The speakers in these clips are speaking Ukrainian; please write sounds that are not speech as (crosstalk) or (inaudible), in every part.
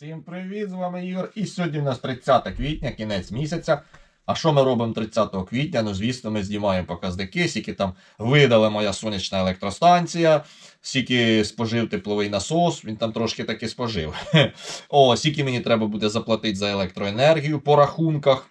Всім привіт, з вами Ігор. І сьогодні у нас 30 квітня, кінець місяця. А що ми робимо 30 квітня? Ну, звісно, ми знімаємо показники, скільки там видала моя сонячна електростанція, скільки спожив тепловий насос, він там трошки таки спожив. (laughs) О, скільки мені треба буде заплатити за електроенергію по рахунках.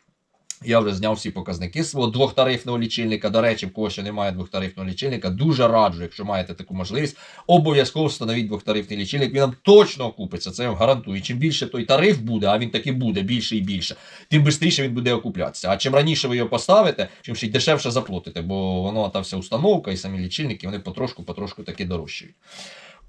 Я вже зняв всі показники свого двохтарифного лічильника. До речі, в кого ще немає двохтарифного лічильника, дуже раджу, якщо маєте таку можливість, обов'язково встановіть двохтарифний лічильник. Він вам точно окупиться, це я вам гарантую. Чим більше той тариф буде, а він таки буде більше і більше, тим швидше він буде окуплятися. А чим раніше ви його поставите, чим ще й дешевше заплатите, бо воно та вся установка і самі лічильники вони потрошку-потрошку таки дорожчають.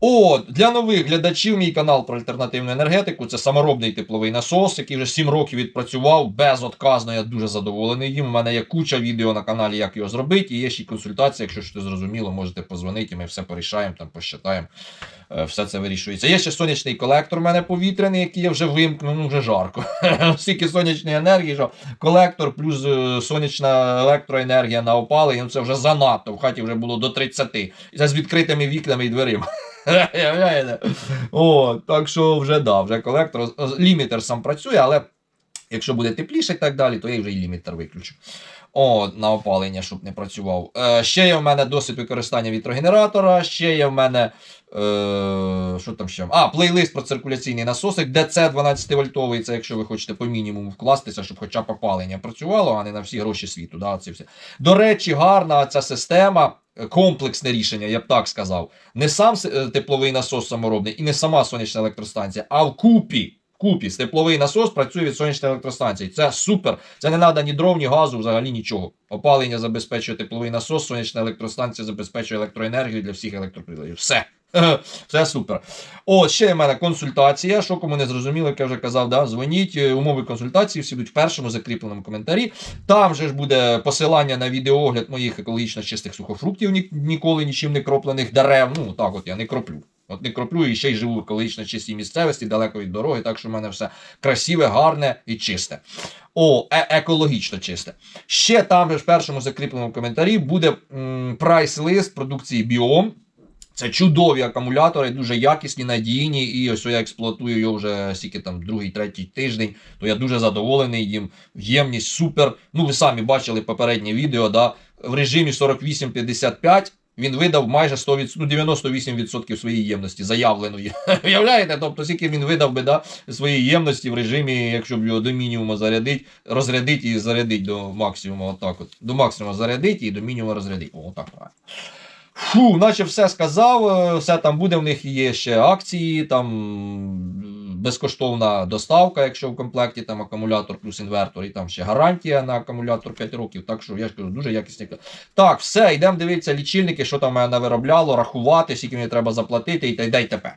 О, для нових глядачів мій канал про альтернативну енергетику. Це саморобний тепловий насос, який вже 7 років відпрацював безотказно. Я дуже задоволений їм. У мене є куча відео на каналі, як його зробити. І є ще консультація, якщо щось зрозуміло, можете позвонити, ми все порішаємо, там посчитаємо. Е, Все це вирішується. Є ще сонячний колектор у мене повітряний, який я вже вимкнув, ну вже жарко. (laughs) Стільки сонячної енергії, що колектор плюс е, сонячна електроенергія на опалення, ну це вже занадто. В хаті вже було до 30. І це з відкритими вікнами і дверима. (laughs) О, так що вже да, вже колектор. Лімітер сам працює, але якщо буде тепліше і так далі, то я вже і лімітер виключу. О, на опалення, щоб не працював. Е, ще є в мене досвід використання вітрогенератора, ще є в мене. Е, що там ще? А, плейлист про циркуляційний насосик, DC 12 вольтовий, це якщо ви хочете по мінімуму вкластися, щоб хоча б опалення працювало, а не на всі гроші світу. Да, це все. До речі, гарна ця система, е, комплексне рішення, я б так сказав. Не сам е, тепловий насос саморобний і не сама сонячна електростанція, а вкупі. Купі тепловий насос працює від сонячної електростанції. Це супер. Це не треба ні дров, ні газу, взагалі нічого. Опалення забезпечує тепловий насос, сонячна електростанція забезпечує електроенергію для всіх електроприладів. Все. (laughs) Все супер. О, ще в мене консультація. Що кому не зрозуміло, як я вже казав, да? дзвоніть. Е, Умови консультації всі будуть в першому закріпленому коментарі. Там же ж буде посилання на відеоогляд моїх екологічно чистих сухофруктів, ні- ніколи нічим не кроплених дерев. Ну так, от я не кроплю. От не кроплю і ще й живу в екологічно чистій місцевості, далеко від дороги, так що в мене все красиве, гарне і чисте. О, е- екологічно чисте. Ще там же в першому закріпленому коментарі буде прайс-лист продукції Біом. Це чудові акумулятори, дуже якісні, надійні. І ось я експлуатую його вже скільки там другий, третій тиждень. То я дуже задоволений їм. Ємність супер. Ну, ви самі бачили попереднє відео. Да? В режимі 48-55 він видав майже 100%, ну, 98% своєї ємності, заявленої. (laughs) Уявляєте? Тобто, скільки він видав би да, своєї ємності в режимі, якщо б його до мінімуму зарядити, розрядити і зарядити до максимуму. Отак от. До максимуму зарядити і до мінімуму розрядити. О, отак правильно. Фу, наче все сказав, е, все там буде. В них є ще акції, там безкоштовна доставка, якщо в комплекті там акумулятор плюс інвертор, і там ще гарантія на акумулятор 5 років. Так що я ж кажу, дуже якісні. Так, все, йдемо дивитися лічильники, що там мене навиробляло, рахувати, скільки мені треба заплатити і т.д. і т.п.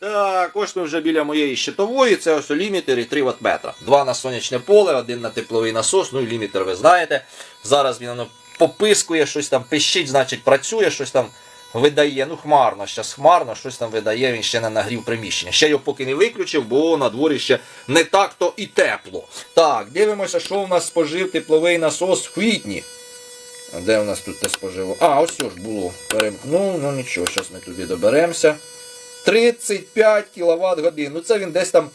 Так, ось ми вже біля моєї щитової, це ось лімітер і 3 Вт метра. Два на сонячне поле, один на тепловий насос, ну і лімітер ви знаєте. Зараз він воно попискує, щось там пищить, значить працює, щось там видає. Ну, хмарно, зараз хмарно, щось там видає, він ще не нагрів приміщення. Ще його поки не виключив, бо на дворі ще не так то і тепло. Так, дивимося, що в нас спожив тепловий насос в квітні. Де у нас тут те споживо? А, ось ж було. Перемкнув, ну нічого, зараз ми туди доберемося. 35 кВт годин. Ну це він десь там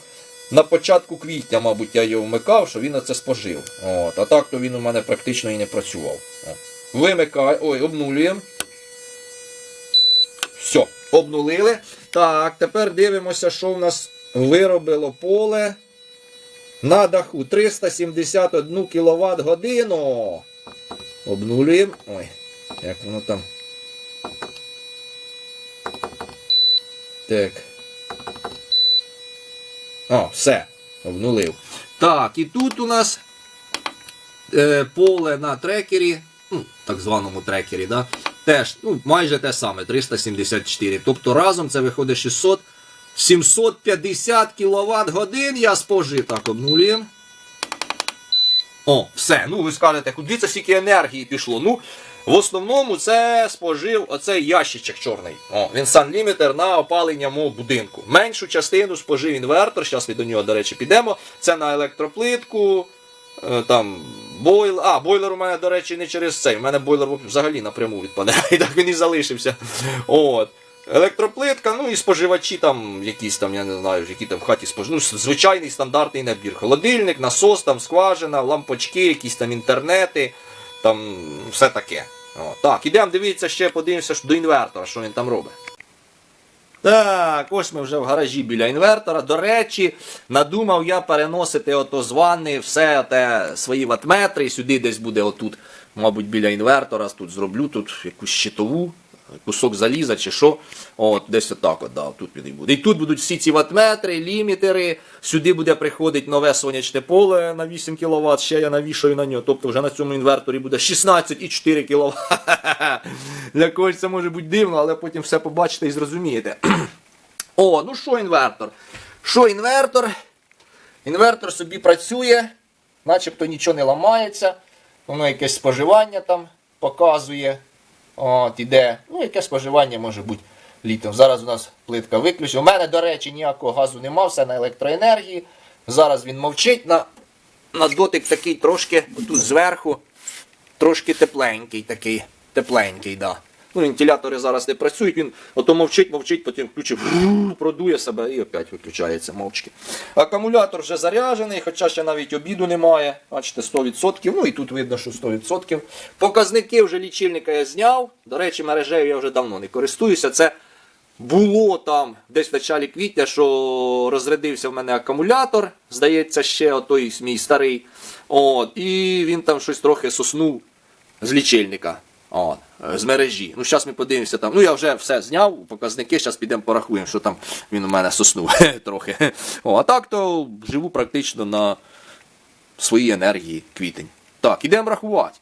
на початку квітня, мабуть, я його вмикав, що він оце спожив. От, а так то він у мене практично і не працював. О. Вимикай, ой, обнулюємо. Все, обнулили. Так, тепер дивимося, що в нас виробило поле на даху 371 кВт годину. Обнулюємо. Ой, як воно там. Так. О, все. Обнулив. Так, і тут у нас е, поле на трекері, ну, так званому трекері, да, теж ну, майже те саме, 374. Тобто разом це виходить 600, 750 кВт годин я спожив. Так, обнулюємо. О, все. Ну, ви скажете, куди це стільки енергії пішло? Ну, в основному це спожив оцей ящичок чорний. О, він Sun на опалення мого будинку. Меншу частину спожив інвертор. Зараз ми до нього, до речі, підемо. Це на електроплитку. е, Там бойлер. А, бойлер у мене, до речі, не через цей. У мене бойлер взагалі напряму відпадає. (laughs) І так він і залишився. От. Електроплитка, ну і споживачі там, якісь там, я не знаю, які там в хаті споживачі. Ну, звичайний стандартний набір. Холодильник, насос, там скважина, лампочки, якісь там інтернети, там все таке. О, так, ідемо дивитися ще, подивимося до інвертора, що він там робить. Так, ось ми вже в гаражі біля інвертора. До речі, надумав я переносити ото з ванни все те свої ватметри. Сюди десь буде отут, мабуть, біля інвертора. Тут зроблю тут якусь щитову, кусок заліза чи що. От, десь отак от, да, тут він і буде. І тут будуть всі ці ватметри, лімітери. Сюди буде приходити нове сонячне поле на 8 кВт, ще я навішаю на нього. Тобто вже на цьому інверторі буде 16,4 кВт. (laughs) Для когось це може бути дивно, але потім все побачите і зрозумієте. (clears throat) О, ну що інвертор? Що інвертор? Інвертор собі працює, начебто нічого не ламається. Воно якесь споживання там показує. От, іде. Ну, яке споживання може бути літом. Зараз у нас плитка виключена. У мене, до речі, ніякого газу нема, все на електроенергії. Зараз він мовчить на, на дотик такий трошки тут зверху, трошки тепленький такий. Тепленький, да. Ну, вентилятори зараз не працюють, він ото мовчить, мовчить, потім включив, продує себе і опять виключається мовчки. Акумулятор вже заряджений, хоча ще навіть обіду немає. Бачите, 100%. Ну і тут видно, що 100%. Показники вже лічильника я зняв. До речі, мережею я вже давно не користуюся. Це було там десь в началі квітня, що розрядився в мене акумулятор, здається, ще отой мій старий. От, і він там щось трохи соснув з лічильника. Е, з мережі. Ну, зараз ми подивимося там. Ну, я вже все зняв, показники, зараз підемо порахуємо, що там він у мене соснув (laughs) трохи. О, а так то живу практично на своїй енергії квітень. Так, ідемо рахувати.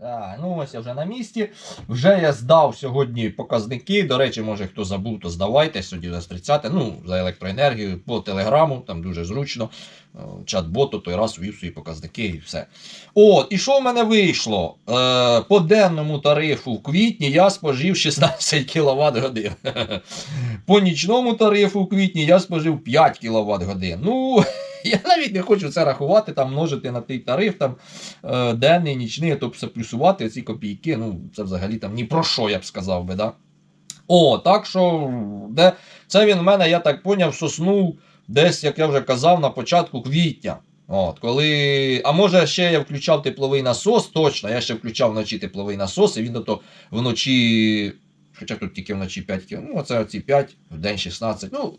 Так, ну ось я вже на місці. Вже я здав сьогодні показники. До речі, може хто забув, то здавайте. Сьогодні нас 30. Ну, за електроенергію по телеграму, там дуже зручно. Е, Чат-боту той раз ввів свої показники і все. От, і що в мене вийшло? Е, по денному тарифу в квітні я спожив 16 кВт годин. (laughs) По нічному тарифу в квітні я спожив 5 кВт годин. Ну, (laughs) я навіть не хочу це рахувати, там множити на той тариф, там е, денний, нічний, тобто все плюсувати ці копійки. Ну, це взагалі там ні про що, я б сказав би, да? О, так що де, це він в мене, я так поняв, соснув десь, як я вже казав, на початку квітня. От, коли... А може ще я включав тепловий насос, точно, я ще включав вночі тепловий насос, і він ото вночі, хоча тут тільки вночі 5 кг, ну оце оці 5, в день 16. Ну,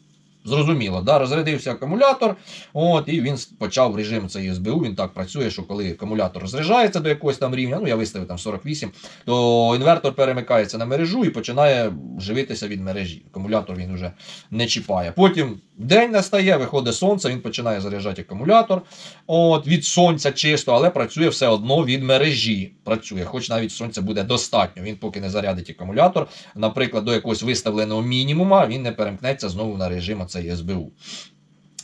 зрозуміло, да, розрядився акумулятор, от, і він почав режим цей СБУ, він так працює, що коли акумулятор розряджається до якогось там рівня, ну я виставив там 48, то інвертор перемикається на мережу і починає живитися від мережі. Акумулятор він вже не чіпає. Потім день настає, виходить сонце, він починає заряджати акумулятор. От, від сонця чисто, але працює все одно від мережі. Працює, хоч навіть сонця буде достатньо. Він поки не зарядить акумулятор, наприклад, до якогось виставленого мінімума, він не перемкнеться знову на режим оцей СБУ.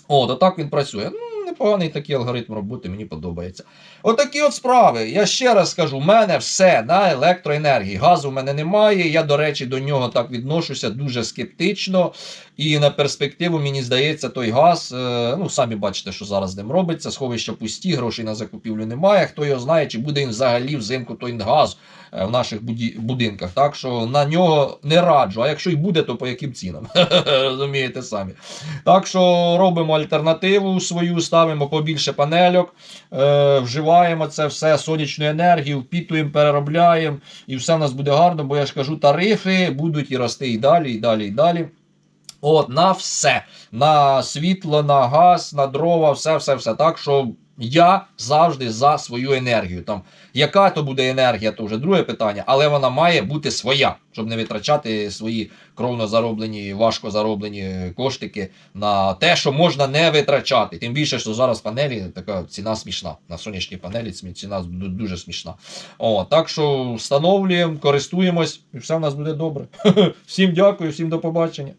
От, а так він працює. Ну, непоганий такий алгоритм роботи, мені подобається. Отакі от справи. Я ще раз скажу, в мене все на електроенергії. Газу в мене немає. Я, до речі, до нього так відношуся дуже скептично. І на перспективу, мені здається, той газ, е, ну самі бачите, що зараз з ним робиться. Сховища пусті, грошей на закупівлю немає. Хто його знає, чи буде він взагалі взимку той газ е, в наших будинках. Так що на нього не раджу. А якщо й буде, то по яким цінам? (laughs) Розумієте самі. Так що робимо альтернативу свою, ставимо побільше панельок, е, вживаємо це все сонячну енергію, впітуємо, переробляємо, і все в нас буде гарно, бо я ж кажу, тарифи будуть і рости і далі, і далі, і далі. От, на все. На світло, на газ, на дрова, все, все, все. Так що я завжди за свою енергію. Там, яка то буде енергія, то вже друге питання, але вона має бути своя, щоб не витрачати свої кровно зароблені, важко зароблені коштики на те, що можна не витрачати. Тим більше, що зараз панелі така ціна смішна. На сонячні панелі ціна дуже смішна. О, так що встановлюємо, користуємось, і все в нас буде добре. (laughs) Всім дякую, всім до побачення.